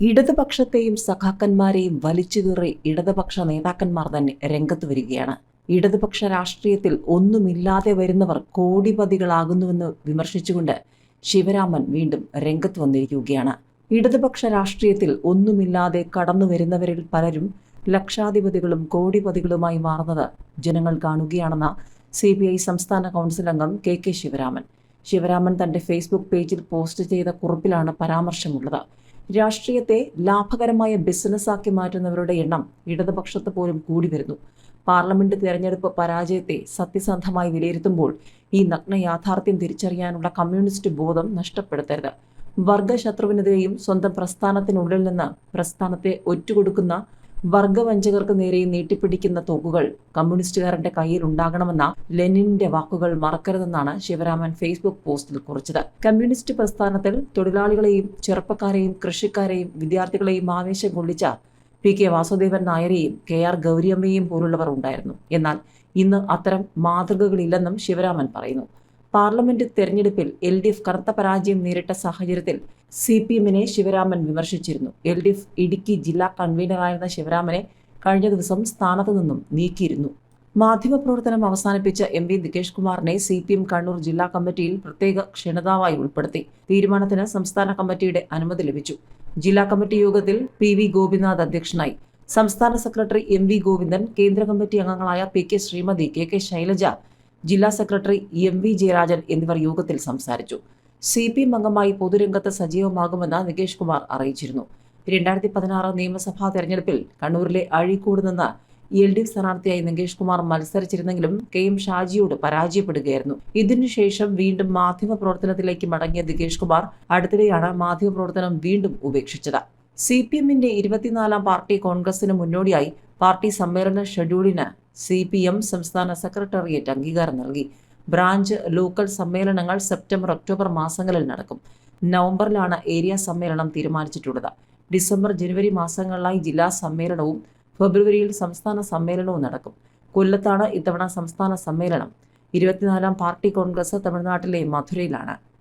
ഇടതുപക്ഷത്തെയും സഖാക്കന്മാരെയും വലിച്ചുകീറി ഇടതുപക്ഷ നേതാക്കന്മാർ തന്നെ രംഗത്ത് വരികയാണ്. ഇടതുപക്ഷ രാഷ്ട്രീയത്തിൽ ഒന്നുമില്ലാതെ വരുന്നവർ കോടിപതികളാകുന്നുവെന്ന് വിമർശിച്ചുകൊണ്ട് ശിവരാമൻ വീണ്ടും രംഗത്ത് വന്നിരിക്കുകയാണ്. ഇടതുപക്ഷ രാഷ്ട്രീയത്തിൽ ഒന്നുമില്ലാതെ കടന്നു വരുന്നവരിൽ പലരും ലക്ഷാധിപതികളും കോടിപതികളുമായി മാറുന്നത് ജനങ്ങൾ കാണുകയാണെന്ന സി ബി ഐ സംസ്ഥാന കൗൺസിൽ അംഗം കെ കെ ശിവരാമൻ. ശിവരാമൻ തന്റെ ഫേസ്ബുക്ക് പേജിൽ പോസ്റ്റ് ചെയ്ത കുറിപ്പിലാണ് പരാമർശമുള്ളത്. രാഷ്ട്രീയത്തെ ലാഭകരമായ ബിസിനസ്സാക്കി മാറ്റുന്നവരുടെ എണ്ണം ഇടതുപക്ഷത്ത് പോലും കൂടി വരുന്നു. പാർലമെന്റ് തെരഞ്ഞെടുപ്പ് പരാജയത്തെ സത്യസന്ധമായി വിലയിരുത്തുമ്പോൾ ഈ നഗ്ന യാഥാർത്ഥ്യം തിരിച്ചറിയാനുള്ള കമ്മ്യൂണിസ്റ്റ് ബോധം നഷ്ടപ്പെടുത്തരുത്. വർഗശത്രുവിനെതിരെയും സ്വന്തം പ്രസ്ഥാനത്തിനുള്ളിൽ നിന്ന് പ്രസ്ഥാനത്തെ ഒറ്റുകൊടുക്കുന്ന വർഗവഞ്ചകർക്ക് നേരെ നീട്ടിപ്പിടിക്കുന്ന തോക്കുകൾ കമ്മ്യൂണിസ്റ്റുകാരന്റെ കയ്യിൽ ഉണ്ടാകണമെന്ന ലെനിന്റെ വാക്കുകൾ മറക്കരുതെന്നാണ് ശിവരാമൻ ഫേസ്ബുക്ക് പോസ്റ്റിൽ കുറിച്ചത്. കമ്മ്യൂണിസ്റ്റ് പ്രസ്ഥാനത്തിൽ തൊഴിലാളികളെയും ചെറുപ്പക്കാരെയും കൃഷിക്കാരെയും വിദ്യാർത്ഥികളെയും ആവേശം കൊള്ളിച്ച പി കെ വാസുദേവൻ നായരെയും കെ ആർ ഗൗരിയമ്മയെയും പോലുള്ളവർ ഉണ്ടായിരുന്നു. എന്നാൽ ഇന്ന് അത്തരം മാതൃകകളില്ലെന്നും ശിവരാമൻ പറയുന്നു. പാർലമെന്റ് തെരഞ്ഞെടുപ്പിൽ എൽ ഡി എഫ് കറുത്ത പരാജയം നേരിട്ട സാഹചര്യത്തിൽ സി പി എമ്മിനെ ശിവരാമൻ വിമർശിച്ചിരുന്നു. എൽ ഡി എഫ് ഇടുക്കി ജില്ലാ കൺവീനറായിരുന്ന ശിവരാമനെ കഴിഞ്ഞ ദിവസം സ്ഥാനത്തു നിന്നും നീക്കിയിരുന്നു. മാധ്യമപ്രവർത്തനം അവസാനിപ്പിച്ച എം വി നികേഷ് കുമാറിനെ സി പി എം കണ്ണൂർ ജില്ലാ കമ്മിറ്റിയിൽ പ്രത്യേക ക്ഷണിതാവായി ഉൾപ്പെടുത്തി. തീരുമാനത്തിന് സംസ്ഥാന കമ്മിറ്റിയുടെ അനുമതി ലഭിച്ചു. ജില്ലാ കമ്മിറ്റി യോഗത്തിൽ പി വി ഗോപിനാഥ് അധ്യക്ഷനായി. സംസ്ഥാന സെക്രട്ടറി എം വി ഗോവിന്ദൻ കേന്ദ്ര കമ്മിറ്റി അംഗങ്ങളായ P K Sreemathi K K Shailaja ജില്ലാ സെക്രട്ടറി എം വി ജയരാജൻ എന്നിവർ യോഗത്തിൽ സംസാരിച്ചു. സി പി എം അംഗമായി പൊതുരംഗത്ത് സജീവമാകുമെന്ന് നികേഷ് കുമാർ അറിയിച്ചിരുന്നു. രണ്ടായിരത്തി പതിനാറ് നിയമസഭാ തെരഞ്ഞെടുപ്പിൽ കണ്ണൂരിലെ അഴീക്കോട് നിന്ന് എൽ ഡി എഫ് സ്ഥാനാർത്ഥിയായി നികേഷ് കുമാർ മത്സരിച്ചിരുന്നെങ്കിലും കെ എം ഷാജിയോട് പരാജയപ്പെടുകയായിരുന്നു. ഇതിനുശേഷം വീണ്ടും മാധ്യമ പ്രവർത്തനത്തിലേക്ക് മടങ്ങിയ നികേഷ് കുമാർ അടുത്തിടെയാണ് മാധ്യമപ്രവർത്തനം വീണ്ടും ഉപേക്ഷിച്ചത്. സി പി എമ്മിന്റെ ഇരുപത്തിനാലാം പാർട്ടി കോൺഗ്രസിന് മുന്നോടിയായി പാർട്ടി സമ്മേളന ഷെഡ്യൂളിന് സി പി എം സംസ്ഥാന സെക്രട്ടേറിയറ്റ് അംഗീകാരം നൽകി. ബ്രാഞ്ച് ലോക്കൽ സമ്മേളനങ്ങൾ സെപ്റ്റംബർ ഒക്ടോബർ മാസങ്ങളിൽ നടക്കും. നവംബറിലാണ് ഏരിയ സമ്മേളനം തീരുമാനിച്ചിട്ടുള്ളത്. ഡിസംബർ ജനുവരി മാസങ്ങളിലായി ജില്ലാ സമ്മേളനവും ഫെബ്രുവരിയിൽ സംസ്ഥാന സമ്മേളനവും നടക്കും. കൊല്ലത്താണ് ഇത്തവണ സംസ്ഥാന സമ്മേളനം. ഇരുപത്തിനാലാം പാർട്ടി കോൺഗ്രസ് തമിഴ്നാട്ടിലെ മധുരയിലാണ്.